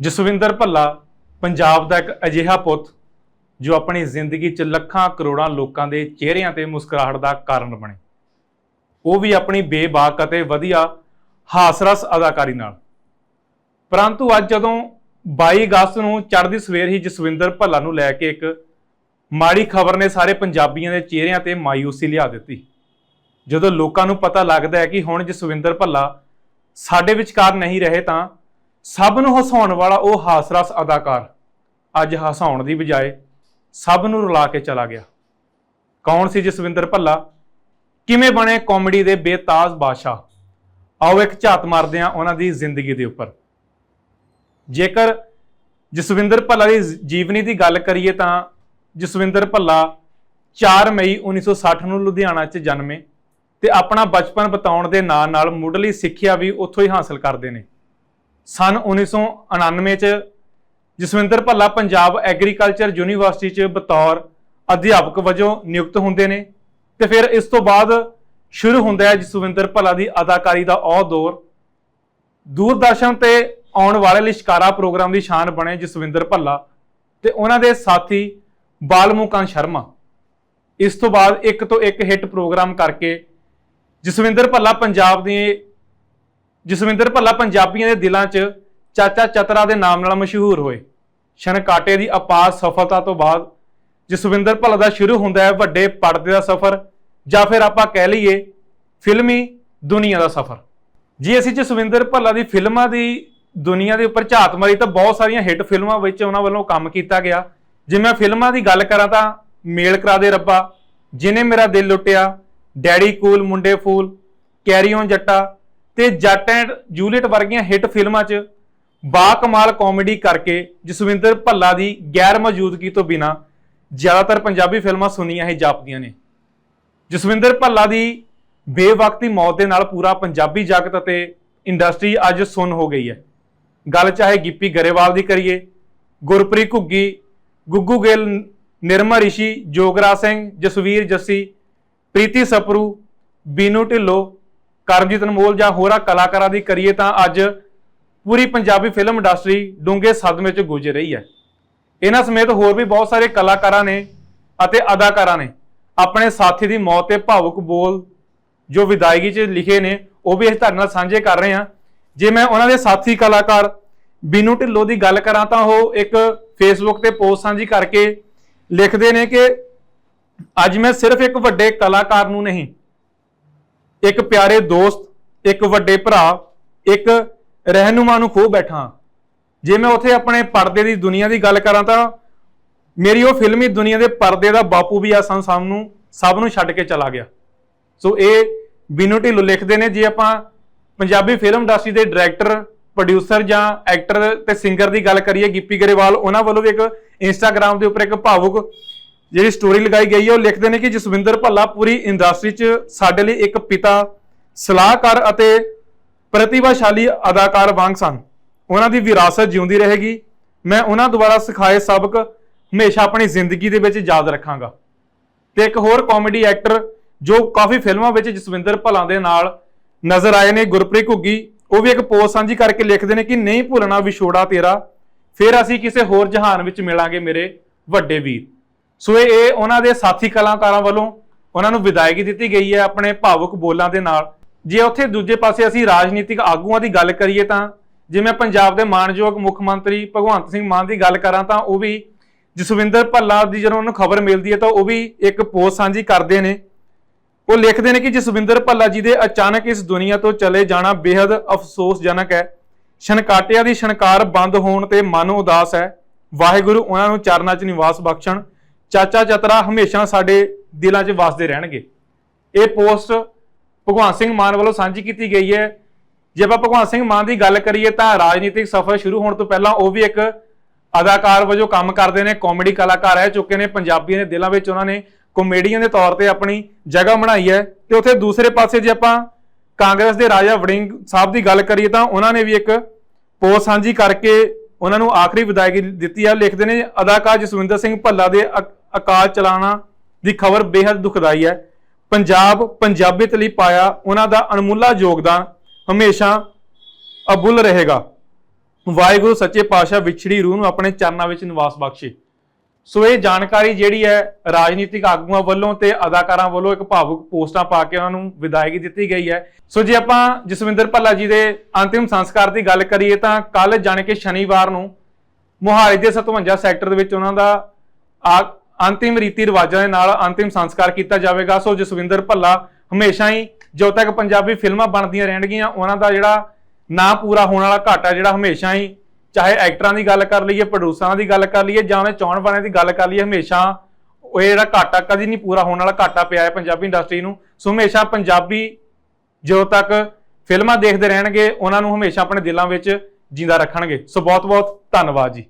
ਜਸਵਿੰਦਰ ਭੱਲਾ, ਪੰਜਾਬ ਦਾ ਇੱਕ ਅਜਿਹਾ ਪੁੱਤ, ਜੋ ਆਪਣੀ ਜ਼ਿੰਦਗੀ 'ਚ ਲੱਖਾਂ ਕਰੋੜਾਂ ਲੋਕਾਂ ਦੇ ਚਿਹਰਿਆਂ ਤੇ ਮੁਸਕਰਾਹਟ ਦਾ ਕਾਰਨ ਬਣੇ। ਉਹ ਵੀ ਆਪਣੀ ਬੇਬਾਕ ਅਤੇ ਵਧੀਆ ਹਾਸਰਸ ਅਦਾਕਾਰੀ ਨਾਲ। ਪਰੰਤੂ ਅੱਜ ਜਦੋਂ 22 ਅਗਸਤ ਨੂੰ ਚੜ੍ਹਦੀ ਸਵੇਰ ਹੀ ਜਸਵਿੰਦਰ ਭੱਲਾ ਨੂੰ ਲੈ ਕੇ ਇੱਕ ਮਾੜੀ ਖਬਰ ਨੇ ਸਾਰੇ ਪੰਜਾਬੀਆਂ ਦੇ ਚਿਹਰਿਆਂ ਤੇ ਮਾਇੂਸੀ ਲਿਆ ਦਿੱਤੀ। ਜਦੋਂ ਲੋਕਾਂ ਨੂੰ ਪਤਾ ਲੱਗਦਾ ਹੈ ਕਿ ਹੁਣ ਜਸਵਿੰਦਰ ਭੱਲਾ ਸਾਡੇ ਵਿਚਕਾਰ ਨਹੀਂ ਰਹੇ ਤਾਂ ਸਭ ਨੂੰ ਹਸਾਉਣ ਵਾਲਾ ਉਹ ਹਾਸਰਸ ਅਦਾਕਾਰ। ਅੱਜ ਹਸਾਉਣ ਦੀ ਬਜਾਏ ਸਭ ਨੂੰ ਰੁਲਾ ਕੇ ਚਲਾ ਗਿਆ। ਕੌਣ ਸੀ ਜਸਵਿੰਦਰ ਭੱਲਾ? ਕਿਵੇਂ ਬਣੇ ਕਾਮੇਡੀ ਦੇ ਬੇਤਾਜ਼ ਬਾਦਸ਼ਾਹ? ਆਓ ਇੱਕ ਝਾਤ ਮਾਰਦੇ ਹਾਂ ਉਹਨਾਂ ਦੀ ਜ਼ਿੰਦਗੀ ਦੇ ਉੱਪਰ। ਜੇਕਰ ਜਸਵਿੰਦਰ ਭੱਲਾ ਦੀ ਜੀਵਨੀ ਦੀ ਗੱਲ ਕਰੀਏ ਤਾਂ ਜਸਵਿੰਦਰ ਭੱਲਾ 4 ਮਈ 1960 ਨੂੰ ਲੁਧਿਆਣਾ 'ਚ ਜਨਮੇ ਤੇ ਆਪਣਾ ਬਚਪਨ ਬਤਾਉਣ ਦੇ ਨਾਲ ਨਾਲ ਮੁੱਢਲੀ ਸਿੱਖਿਆ ਵੀ ਉੱਥੋਂ ਹੀ ਹਾਸਲ ਕਰਦੇ ਨੇ। ਸਨ 1999 ਚ, ਜਸਵਿੰਦਰ ਭੱਲਾ ਪੰਜਾਬ ਐਗਰੀਕਲਚਰ ਯੂਨੀਵਰਸਿਟੀ ਚ ਬਤੌਰ ਅਧਿਆਪਕ ਵਜੋਂ ਨਿਯੁਕਤ ਹੁੰਦੇ ਨੇ ਤੇ ਫਿਰ ਇਸ ਤੋਂ ਬਾਅਦ ਸ਼ੁਰੂ ਹੁੰਦਾ ਹੈ ਜਸਵਿੰਦਰ ਭੱਲਾ ਦੀ ਅਦਾਕਾਰੀ ਦਾ ਉਹ ਦੌਰ। ਦੂਰਦਰਸ਼ਨ ਤੇ ਆਉਣ ਵਾਲੇ ਲਿਸ਼ਕਾਰਾ ਪ੍ਰੋਗਰਾਮ ਦੀ ਸ਼ਾਨ ਬਣੇ ਜਸਵਿੰਦਰ ਭੱਲਾ ਤੇ ਉਹਨਾਂ ਦੇ ਸਾਥੀ ਬਾਲਮੁਕਾਨ ਸ਼ਰਮਾ। ਇਸ ਤੋਂ ਬਾਅਦ ਇੱਕ ਤੋਂ ਇੱਕ ਹਿੱਟ ਪ੍ਰੋਗਰਾਮ ਕਰਕੇ ਜਸਵਿੰਦਰ ਭੱਲਾ ਪੰਜਾਬ ਦੀ ਜਸਵਿੰਦਰ ਭੱਲਾ ਪੰਜਾਬੀਆਂ ਦੇ ਦਿਲਾਂ 'ਚ ਚਾਚਾ ਚਤਰਾ ਦੇ ਨਾਮ ਨਾਲ ਮਸ਼ਹੂਰ ਹੋਏ। ਸ਼ਨਕਾਟੇ ਦੀ ਅਪਾਰ ਸਫਲਤਾ ਤੋਂ ਬਾਅਦ ਜਸਵਿੰਦਰ ਭੱਲਾ ਦਾ ਸ਼ੁਰੂ ਹੁੰਦਾ ਹੈ ਵੱਡੇ ਪਰਦੇ ਦਾ ਸਫ਼ਰ ਜਾਂ ਫਿਰ ਆਪਾਂ ਕਹਿ ਲਈਏ ਫਿਲਮੀ ਦੁਨੀਆ ਦਾ ਸਫ਼ਰ। ਜੇ ਅਸੀਂ ਜਸਵਿੰਦਰ ਭੱਲਾ ਦੀ ਫਿਲਮਾਂ ਦੀ ਦੁਨੀਆ ਦੇ ਉੱਪਰ ਝਾਤ ਮਾਰੀ ਤਾਂ ਬਹੁਤ ਸਾਰੀਆਂ ਹਿੱਟ ਫਿਲਮਾਂ ਵਿੱਚ ਉਹਨਾਂ ਵੱਲੋਂ ਕੰਮ ਕੀਤਾ ਗਿਆ। ਜੇ ਮੈਂ ਫਿਲਮਾਂ ਦੀ ਗੱਲ ਕਰਾਂ ਤਾਂ ਮੇਲ ਕਰਾ ਦੇ ਰੱਬਾ, ਜਿਨੇ ਮੇਰਾ ਦਿਲ ਲੁੱਟਿਆ, ਡੈਡੀ ਕੂਲ ਮੁੰਡੇ ਫੂਲ, ਕੈਰੀ ਔਨ ਜੱਟਾ ਤੇ ਜੱਟ ਐਂਡ ਜੂਲੀਅਟ ਵਰਗੀਆਂ ਹਿੱਟ ਫਿਲਮਾਂ 'ਚ ਬਾ ਕਮਾਲ ਕਾਮੇਡੀ ਕਰਕੇ ਜਸਵਿੰਦਰ ਭੱਲਾ ਦੀ ਗੈਰ ਮੌਜੂਦਗੀ ਤੋਂ ਬਿਨਾ ਜ਼ਿਆਦਾਤਰ ਪੰਜਾਬੀ ਫਿਲਮਾਂ ਸੁਣੀਆਂ ਹੀ ਜਾਪਦੀਆਂ ਨੇ। ਜਸਵਿੰਦਰ ਭੱਲਾ ਦੀ ਬੇਵਕਤੀ ਮੌਤ ਦੇ ਨਾਲ ਪੂਰਾ ਪੰਜਾਬੀ ਜਗਤ ਅਤੇ ਇੰਡਸਟਰੀ ਅੱਜ ਸੁੰਨ ਹੋ ਗਈ ਹੈ। ਗੱਲ ਚਾਹੇ ਗਿੱਪੀ ਗਰੇਵਾਲ ਦੀ ਕਰੀਏ, ਗੁਰਪ੍ਰੀਤ ਘੁੱਗੀ, ਗੁੱਗੂ ਗਿੱਲ, ਨਿਰਮਾ ਰਿਸ਼ੀ ਜੋਗਰਾ ਸਿੰਘ, ਜਸਵੀਰ ਜੱਸੀ, ਪ੍ਰੀਤੀ ਸਪਰੂ, ਬੀਨੂ ਢਿੱਲੋਂ ਕਰਮਜੀਤ ਅਨਮੋਲ ਜਾਂ ਹੋਰਾਂ ਕਲਾਕਾਰਾਂ ਦੀ ਕਰੀਏ ਤਾਂ ਅੱਜ ਪੂਰੀ ਪੰਜਾਬੀ ਫਿਲਮ ਇੰਡਸਟਰੀ ਡੂੰਘੇ ਸਦਮੇ 'ਚ ਗੁਜ਼ਰ ਰਹੀ ਹੈ। ਇਹਨਾਂ ਸਮੇਤ ਹੋਰ ਵੀ ਬਹੁਤ ਸਾਰੇ ਕਲਾਕਾਰਾਂ ਨੇ ਅਤੇ ਅਦਾਕਾਰਾਂ ਨੇ ਆਪਣੇ ਸਾਥੀ ਦੀ ਮੌਤ ਤੇ ਭਾਵੁਕ ਬੋਲ ਜੋ ਵਿਦਾਇਗੀ 'ਚ ਲਿਖੇ ਨੇ, ਉਹ ਵੀ ਅਸੀਂ ਤੁਹਾਡੇ ਨਾਲ ਸਾਂਝੇ ਕਰ ਰਹੇ ਹਾਂ। ਜੇ ਮੈਂ ਉਹਨਾਂ ਦੇ ਸਾਥੀ ਕਲਾਕਾਰ ਬੀਨੂ ਢਿੱਲੋਂ ਦੀ ਗੱਲ ਕਰਾਂ ਤਾਂ ਉਹ ਇੱਕ ਫੇਸਬੁੱਕ ਤੇ ਪੋਸਟ ਸਾਂਝੀ ਕਰਕੇ ਲਿਖਦੇ ਨੇ ਕਿ ਅੱਜ ਮੈਂ ਸਿਰਫ ਇੱਕ ਵੱਡੇ ਕਲਾਕਾਰ ਨੂੰ ਨਹੀਂ ਇੱਕ ਪਿਆਰੇ ਦੋਸਤ, ਇੱਕ ਵੱਡੇ ਭਰਾ, ਇੱਕ ਰਹਿਨੁਮਾ ਨੂੰ ਖੋ ਬੈਠਾ। ਜੇ ਮੈਂ ਉੱਥੇ ਆਪਣੇ ਪਰਦੇ ਦੀ ਦੁਨੀਆ ਦੀ ਗੱਲ ਕਰਾਂ ਤਾਂ ਮੇਰੀ ਉਹ ਫਿਲਮੀ ਦੁਨੀਆ ਦੇ ਪਰਦੇ ਦਾ ਬਾਪੂ ਵੀ ਆ ਸੰ ਸਭ ਨੂੰ ਸਭ ਨੂੰ ਛੱਡ ਕੇ ਚਲਾ ਗਿਆ। ਸੋ ਇਹ ਬਿਨੂ ਢਿੱਲੋਂ ਲਿਖਦੇ ਨੇ, ਜੇ ਆਪਾਂ ਪੰਜਾਬੀ ਫਿਲਮ ਇੰਡਸਟਰੀ ਦੇ ਡਾਇਰੈਕਟਰ ਪ੍ਰੋਡਿਊਸਰ ਜਾਂ ਐਕਟਰ ਤੇ ਸਿੰਗਰ ਦੀ ਗੱਲ ਕਰੀਏ, ਗਿੱਪੀ ਗਰੇਵਾਲ, ਉਹਨਾਂ ਵੱਲੋਂ ਵੀ ਇੱਕ ਇੰਸਟਾਗ੍ਰam ਦੇ ਉੱਪਰ ਇੱਕ ਭਾਵੁਕ ਜਿਹੜੀ ਸਟੋਰੀ ਲਗਾਈ ਗਈ ਹੈ, ਉਹ ਲਿਖਦੇ ਨੇ ਕਿ ਜਸਵਿੰਦਰ ਭੱਲਾ ਪੂਰੀ ਇੰਡਸਟਰੀ 'ਚ ਸਾਡੇ ਲਈ ਇੱਕ ਪਿਤਾ, ਸਲਾਹਕਾਰ ਅਤੇ ਪ੍ਰਤਿਭਾਸ਼ਾਲੀ ਅਦਾਕਾਰ ਵਾਂਗ ਸਨ। ਉਹਨਾਂ ਦੀ ਵਿਰਾਸਤ ਜਿਉਂਦੀ ਰਹੇਗੀ। ਮੈਂ ਉਹਨਾਂ ਦੁਆਰਾ ਸਿਖਾਏ ਸਬਕ ਹਮੇਸ਼ਾ ਆਪਣੀ ਜ਼ਿੰਦਗੀ ਦੇ ਵਿੱਚ ਯਾਦ ਰੱਖਾਂਗਾ। ਤੇ ਇੱਕ ਹੋਰ ਕਾਮੇਡੀ ਐਕਟਰ ਜੋ ਕਾਫੀ ਫਿਲਮਾਂ ਵਿੱਚ ਜਸਵਿੰਦਰ ਭੱਲਾ ਦੇ ਨਾਲ ਨਜ਼ਰ ਆਏ ਨੇ, ਗੁਰਪ੍ਰੀਤ ਘੁੱਗੀ। ਉਹ ਵੀ ਇੱਕ ਪੋਸਟ ਸਾਂਝੀ ਕਰਕੇ ਲਿਖਦੇ ਨੇ ਕਿ ਨਹੀਂ ਭੁੱਲਣਾ ਵਿਛੋੜਾ ਤੇਰਾ, ਫਿਰ ਅਸੀਂ ਕਿਸੇ ਹੋਰ ਜਹਾਨ ਵਿੱਚ ਮਿਲਾਂਗੇ ਮੇਰੇ ਵੱਡੇ ਵੀਰ। ਸੋ ਇਹ ਉਹਨਾਂ ਦੇ ਸਾਥੀ ਕਲਾਕਾਰਾਂ ਵੱਲੋਂ ਉਹਨਾਂ ਨੂੰ ਵਿਦਾਇਗੀ ਦਿੱਤੀ ਗਈ ਹੈ ਆਪਣੇ ਭਾਵੁਕ ਬੋਲਾਂ ਦੇ ਨਾਲ। ਜੇ ਉੱਥੇ ਦੂਜੇ ਪਾਸੇ ਅਸੀਂ ਰਾਜਨੀਤਿਕ ਆਗੂਆਂ ਦੀ ਗੱਲ ਕਰੀਏ ਤਾਂ ਜਿਵੇਂ ਪੰਜਾਬ ਦੇ ਮਾਨਯੋਗ ਮੁੱਖ ਮੰਤਰੀ ਭਗਵੰਤ ਸਿੰਘ ਮਾਨ ਦੀ ਗੱਲ ਕਰਾਂ ਤਾਂ ਉਹ ਵੀ ਜਸਵਿੰਦਰ ਭੱਲਾ ਦੀ ਜਦੋਂ ਉਹਨੂੰ ਖਬਰ ਮਿਲਦੀ ਹੈ ਤਾਂ ਉਹ ਵੀ ਇੱਕ ਪੋਸਟ ਸਾਂਝੀ ਕਰਦੇ ਨੇ। ਉਹ ਲਿਖਦੇ ਨੇ ਕਿ ਜਸਵਿੰਦਰ ਭੱਲਾ ਜੀ ਦੇ ਅਚਾਨਕ ਇਸ ਦੁਨੀਆ ਤੋਂ ਚਲੇ ਜਾਣਾ ਬੇहद ਅਫਸੋਸਜਨਕ ਹੈ। ਛਣਕਾਟਿਆਂ ਦੀ ਛਣਕਾਰ ਬੰਦ ਹੋਣ ਤੇ ਮਨ ਉਦਾਸ ਹੈ। ਵਾਹਿਗੁਰੂ ਉਹਨਾਂ ਨੂੰ ਚਰਨਾਂ 'ਚ ਨਿਵਾਸ ਬਖਸ਼ਣ। ਚਾਚਾ ਚਤਰਾ ਹਮੇਸ਼ਾ ਸਾਡੇ ਦਿਲਾਂ 'ਚ ਵਸਦੇ ਰਹਿਣਗੇ। ਇਹ ਪੋਸਟ ਭਗਵੰਤ ਸਿੰਘ ਮਾਨ ਵੱਲੋਂ ਸਾਂਝੀ ਕੀਤੀ ਗਈ ਹੈ। ਜੇ ਆਪਾਂ ਭਗਵੰਤ ਸਿੰਘ ਮਾਨ ਦੀ ਗੱਲ ਕਰੀਏ ਤਾਂ ਰਾਜਨੀਤਿਕ ਸਫ਼ਰ ਸ਼ੁਰੂ ਹੋਣ ਤੋਂ ਪਹਿਲਾਂ ਉਹ ਵੀ ਇੱਕ ਅਦਾਕਾਰ ਵਜੋਂ ਕੰਮ ਕਰਦੇ ਨੇ ਕਾਮੇਡੀ ਕਲਾਕਾਰ ਰਹਿ ਚੁੱਕੇ ਨੇ, ਪੰਜਾਬੀਆਂ ਦੇ ਦਿਲਾਂ ਵਿੱਚ ਉਹਨਾਂ ਨੇ ਕਾਮੇਡੀਅਨ ਦੇ ਤੌਰ ਤੇ ਆਪਣੀ ਜਗ੍ਹਾ ਬਣਾਈ ਹੈ ਤੇ ਉੱਥੇ ਦੂਸਰੇ ਪਾਸੇ ਜੇ ਆਪਾਂ ਕਾਂਗਰਸ ਦੇ ਰਾਜਾ ਵੜਿੰਗ ਸਾਹਿਬ ਦੀ ਗੱਲ ਕਰੀਏ ਤਾਂ ਉਹਨਾਂ ਨੇ ਵੀ ਇੱਕ ਪੋਸਟ ਸਾਂਝੀ ਕਰਕੇ ਉਹਨਾਂ ਨੂੰ ਆਖਰੀ ਵਿਦਾਇਗੀ ਦਿੱਤੀ ਹੈ ਲਿਖਦੇ ਨੇ, ਅਦਾਕਾਰ ਜਸਵਿੰਦਰ ਸਿੰਘ ਭੱਲਾ ਦੇ ਅਕ- ਅਕਾਲ ਚਲਾਣਾ ਦੀ ਖਬਰ ਬੇहद ਦੁਖਦਾਈ ਹੈ। ਪੰਜਾਬ ਪੰਜਾਬੀਅਤ ਲਈ ਪਾਇਆ ਉਹਨਾਂ ਦਾ ਅਣਮੁੱਲਾ ਯੋਗਦਾਨ ਹਮੇਸ਼ਾ ਅਬੁੱਲ ਰਹੇਗਾ। ਵਾਹਿਗੁਰੂ ਸੱਚੇ ਪਾਤਸ਼ਾਹ ਵਿਛੜੀ ਰੂਹ ਨੂੰ ਆਪਣੇ ਚਰਨਾਂ ਵਿੱਚ ਨਿਵਾਸ ਬਖਸ਼ੇ। ਸੋ ਇਹ ਜਾਣਕਾਰੀ ਜਿਹੜੀ ਹੈ ਰਾਜਨੀਤਿਕ ਆਗੂਆਂ ਵੱਲੋਂ ਤੇ ਅਦਾਕਾਰਾਂ ਵੱਲੋਂ ਇੱਕ ਭਾਵੁਕ ਪੋਸਟਾਂ ਪਾ ਕੇ ਉਹਨਾਂ ਨੂੰ ਵਿਦਾਇਗੀ ਦਿੱਤੀ ਗਈ ਹੈ। ਸੋ ਜੇ ਆਪਾਂ ਜਸਵਿੰਦਰ ਭੱਲਾ ਜੀ ਦੇ ਅੰਤਿਮ ਸੰਸਕਾਰ ਦੀ ਗੱਲ ਕਰੀਏ ਤਾਂ ਕੱਲ ਜਾਣ ਕੇ ਸ਼ਨੀਵਾਰ ਨੂੰ ਮੁਹਾਲੀ ਦੇ 57 ਸੈਕਟਰ ਦੇ ਵਿੱਚ ਉਹਨਾਂ ਦਾ ਆ- ਅੰਤਿਮ ਰੀਤੀ ਰਿਵਾਜਾਂ ਦੇ ਨਾਲ ਅੰਤਿਮ ਸੰਸਕਾਰ ਕੀਤਾ ਜਾਵੇਗਾ। ਸੋ ਜਸਵਿੰਦਰ ਭੱਲਾ ਹਮੇਸ਼ਾ ਹੀ ਜਦੋਂ ਤੱਕ ਪੰਜਾਬੀ ਫਿਲਮਾਂ ਬਣਦੀਆਂ ਰਹਿਣਗੀਆਂ। ਉਹਨਾਂ ਦਾ ਜਿਹੜਾ ਨਾਂ ਪੂਰਾ ਹੋਣ ਵਾਲਾ ਘਾਟਾ ਜਿਹੜਾ ਹਮੇਸ਼ਾ ਹੀ ਚਾਹੇ ਐਕਟਰਾਂ ਦੀ ਗੱਲ ਕਰ ਲਈਏ ਪ੍ਰੋਡਿਊਸਰਾਂ ਦੀ ਗੱਲ ਕਰ ਲਈਏ, ਜਾਂ ਉਹਨੇ ਚੌਣ ਵਾਲਿਆਂ ਦੀ ਗੱਲ ਕਰ ਲਈਏ, ਹਮੇਸ਼ਾ ਉਹ ਜਿਹੜਾ ਘਾਟਾ ਕਦੀ ਨਹੀਂ ਪੂਰਾ ਹੋਣ ਵਾਲਾ ਘਾਟਾ ਪਿਆ ਹੈ ਪੰਜਾਬੀ ਇੰਡਸਟਰੀ ਨੂੰ। ਸੋ ਹਮੇਸ਼ਾ ਪੰਜਾਬੀ ਜਦੋਂ ਤੱਕ ਫਿਲਮਾਂ ਦੇਖਦੇ ਰਹਿਣਗੇ, ਉਹਨਾਂ ਨੂੰ ਹਮੇਸ਼ਾ ਆਪਣੇ ਦਿਲਾਂ ਵਿੱਚ ਜਿੰਦਾ ਰੱਖਣਗੇ। ਸੋ ਬਹੁਤ ਬਹੁਤ ਧੰਨਵਾਦ ਜੀ।